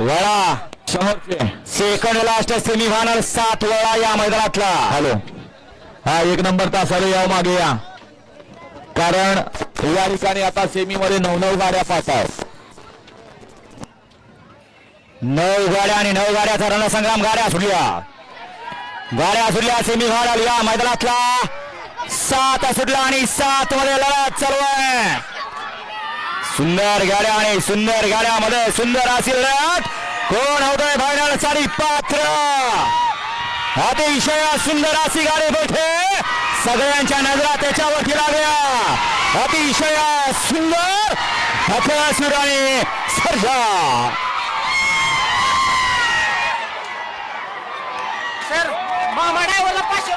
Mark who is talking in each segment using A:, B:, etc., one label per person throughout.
A: वळा.
B: समोरचे.
A: Second last semi final सात वळा या मैदानातला.
B: हॅलो. हा एक नंबर तासाला या मागे या. कारण या ठिकाणी आता सेमी मध्ये नऊ नऊ गाड्या पाहत आहेत
A: नऊ गाड्या आणि नऊ गाड्याचा रणसंग्राम गाड्या सुटल्या. गाड्या सुटल्या सेमी फायनल या मैदानातला. सात सुटला आणि सात मध्ये लढत चालू आहे. सुंदर गाड्या आणि सुंदर गाड्यामध्ये सुंदर अशी कोण होतोय फायनलसाठी पात्र. अतिशय सुंदर अशी गाडी बैठे. सगळ्यांच्या नजरा त्याच्यावरती लागल्या. अतिशय सुंदर. हथासुर आणि सर्जा
C: सर मामा ड्रायव्हरला पाचशे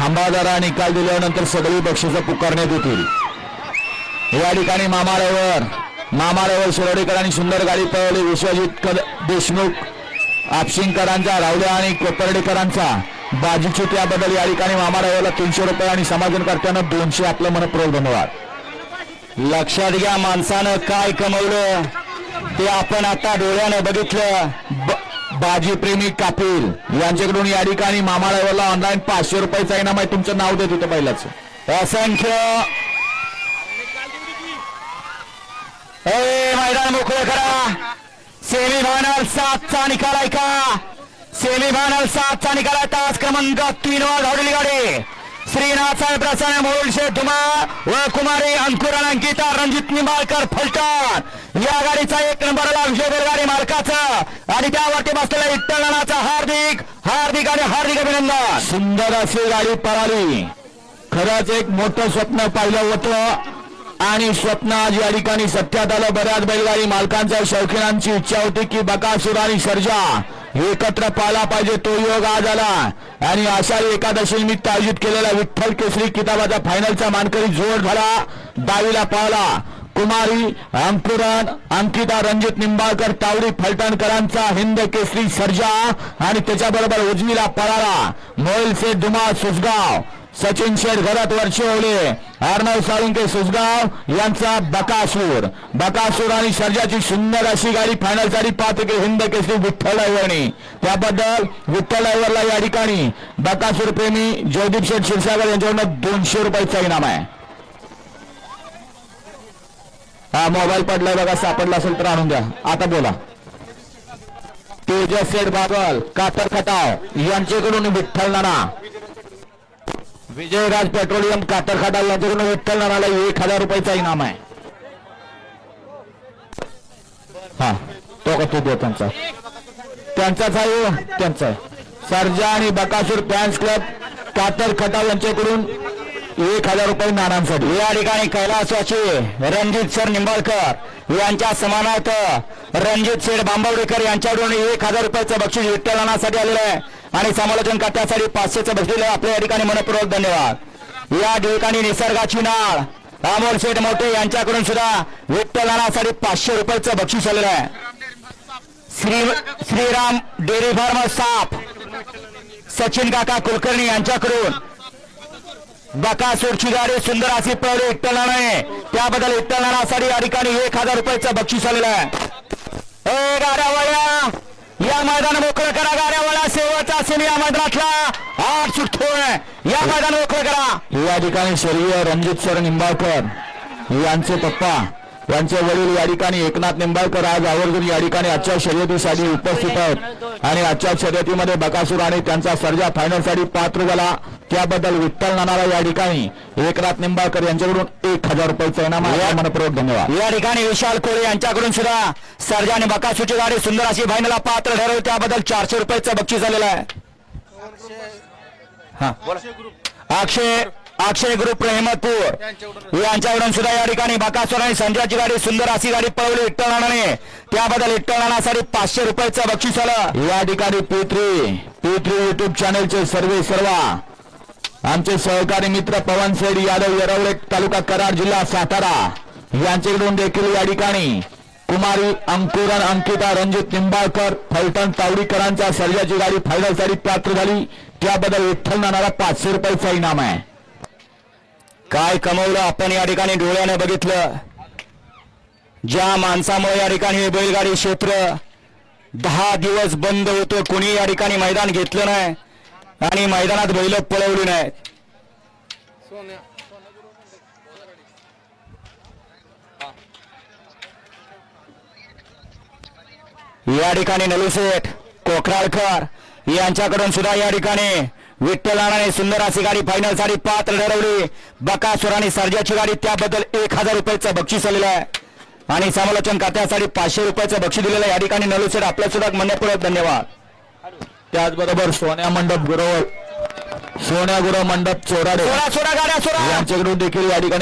B: खांबादारा निकाल दिल्यानंतर सगळी बक्षिसं पुकारण्यात येतील. या ठिकाणी मामाऱ्यावर मामाऱ्यावर मामा आणि सुंदर गाडी पळवली. विश्वजित देशमुख आपशिंगकरांचा रावल्या आणि कोपर्डेकरांचा. बाजीची त्याबद्दल या ठिकाणी मामा तीनशे रुपये आणि समाधानकर्त्यांना दोनशे आपलं मनपूर्वक धन्यवाद.
A: लक्षात घ्या माणसानं काय कमवलं ते आपण आता डोळ्यानं बघितलं.
B: ब- बाजीप्रेमी कापिल यांच्याकडून या ठिकाणी मामा ड्रायव्हरला ऑनलाईन पाचशे रुपयाचा इनाम आहे. तुमचं नाव देत होतं पहिलाच
A: असंख्य मैदान मोकळं करा. सेमी फायनल सातचा निकाल आहे का? सेमी फायनल सातचा निकाल आहे. तास क्रमांक तीन वर धावलेली गाडी. श्रीनाथसाहेब प्रसन्न मोलशे धुमा व कुमारी अंकुर अंकिता रणजित निंबाळकर फलटण. या गाडीचा एक नंबरला विजय गाडी मालकाचा आणि त्यावरती बसलेला विठ्ठल हार्दिक हार्दिक आणि हार्दिक अभिनंदन.
B: सुंदर अशी गाडी पळाली खरंच एक मोठं स्वप्न पाहिलं होतं आणि स्वप्न आज या ठिकाणी सत्यात आलं. बऱ्याच बैलगाडी मालकांच्या शौकीनांची इच्छा होती की बकासूर आणि सर्जा एकत्र पाला पाहिजे तो योग आज आला. आणि अशा एकादशी निमित्त आयोजित केलेला विठ्ठल केसरी किताबाचा फायनलचा मानकरी जोड झाला. डावीला पावला. कुमारी अंकुरन अंकिता रणजित निंबाळकर तावडी फलटणकरांचा हिंद केसरी सर्जा. आणि त्याच्याबरोबर उजवीला पळाला. मोईल से दुमा सुसगाव सचिन शेठ घरात वर्षवले अर्णव साळुंके सुसगाव यांचा बकासूर. बकासूर आणि सर्जाची सुंदर अशी गाडी फायनलसाठी पाहते हिंद केसरी विठ्ठल ड्रायव्हरनी त्याबद्दल विठ्ठल ड्रायव्हरला या ठिकाणी बकासूर प्रेमी जयदीप शेठ क्षीरसागर यांच्याकडून दोनशे रुपयाचा इनाम आहे. हा मोबाईल पडलाय बघा सापडला असेल तर आणून द्या. आता बोला. तेजस शेठ बागल कातर खटाव यांच्याकडून विठ्ठल नाना. विजयराज पेट्रोलियम कातरखाडा यांच्याकडून विठ्ठल नानाला एक हजार रुपयाचा इनाम आहे. हा तो का तू दे त्यांचा. त्यांचाच आहे हो, त्यांचा आहे. सर्जा आणि बकासूर फॅन्स क्लब कातर खटाव यांच्याकडून एक हजार रुपये नानांसाठी
A: या ठिकाणी कैलासवाची रणजित सर निंबाळकर यांच्या समानार्थ रणजित शेठ बांबवडेकर यांच्याकडून एक हजार रुपयाचं बक्षीस विठ्ठलानासाठी आलेलं आहे. आणि समालोचन करण्यासाठी पाचशेचं बसलेलं आपल्या या ठिकाणी मनपूर्वक धन्यवाद. या ठिकाणी निसर्गाची नाळ अमोल शेठ मोठे यांच्याकडून सुद्धा विठ्ठलानासाठी पाचशे रुपयाचं बक्षीस आलेलं आहे. श्री श्रीराम डेअरी फार्म साप सचिन काका कुलकर्णी यांच्याकडून बकासूरची गाडी सुंदर अशी पळली विठ्ठलाने त्याबद्दल विठ्ठलासाठी या ठिकाणी एक हजार रुपयाचं बक्षीस आलेलं आहे. ए गाड्यावाल्या या मैदान मोकळं करा गाड्यावाला शेवटचा असेल या मैदानातला. आठ सुटतोय या मैदान मोकळं करा.
B: या ठिकाणी शरीर रणजित सर निंबाळकर यांचे पप्पा यांचे वडील या ठिकाणी एकनाथ निंबाळकर आज आवर्जून या ठिकाणी आजच्या शर्यतीसाठी उपस्थित आहेत. आणि आजच्या शर्यतीमध्ये बकासूर आणि त्यांचा सर्जा फायनलसाठी पात्र झाला. त्याबद्दल विठ्ठल नानाला या ठिकाणी एकनाथ निंबाळकर यांच्याकडून एक हजार रुपयाचा इनाम आहे. मनपूर्वक धन्यवाद.
A: या ठिकाणी विशाल कोळे यांच्याकडून सुद्धा सर्जा आणि बकासूरची गाडी सुंदर अशी फायनलला पात्र ठरवली. त्याबद्दल चारशे रुपयाचं बक्षीस आलेलं आहे. हा. अक्षय अक्षय ग्रुप रहमतपूर यांच्याकडून सुद्धा या ठिकाणी बकासूर आणि संजयची गाडी सुंदर अशी गाडी पळवली विठ्ठल नानाने. त्याबद्दल विठ्ठल नानासाठी पाचशे रुपयाचं बक्षीस आलं
B: या ठिकाणी पेत्री पेत्री युट्यूब चॅनलचे सर्वे सर्वा आमचे सहकारी मित्र पवन सेड यादव येरवडे तालुका कराड जिल्हा सातारा. यांच्याकडून देखील या ठिकाणी. कुमारी अंकुरन अंकिता रणजित निंबाळकर फलटण तावडीकरांच्या सर्जाची गाडी फायनलसाठी पात्र झाली. त्याबद्दल विठ्ठल नानाला पाचशे रुपयाचा इनाम आहे.
A: काय कमवलं आपण या ठिकाणी डोळ्याने बघितलं. ज्या माणसामुळे या ठिकाणी बैलगाडी क्षेत्र दहा दिवस बंद होतो कोणी या ठिकाणी मैदान घेतलं नाही. आणि मैदानात बैल पळवली नाहीत या ठिकाणी नलुसेठ कोकराळकर यांच्याकडून सुद्धा या ठिकाणी विठ्ठल राणाने सुंदर अशी गाडी फायनलसाठी पात्र ठरवली. बकासुर आणि सर्जाची गाडी त्याबद्दल एक हजार रुपयाचं बक्षीस आलेलं आहे. आणि समालोचन खात्यासाठी पाचशे रुपयाचं बक्षीस दिलेलं आहे. या ठिकाणी नलुसेठ आपल्या सुद्धा मनपूर्वक धन्यवाद.
B: त्याचबरोबर सोन्या मंडप गुरव सोन्या गुरव मंडप चोराडे.
A: सोडा सोडा गाड्या सोडा
B: यांच्याकडून देखील या ठिकाणी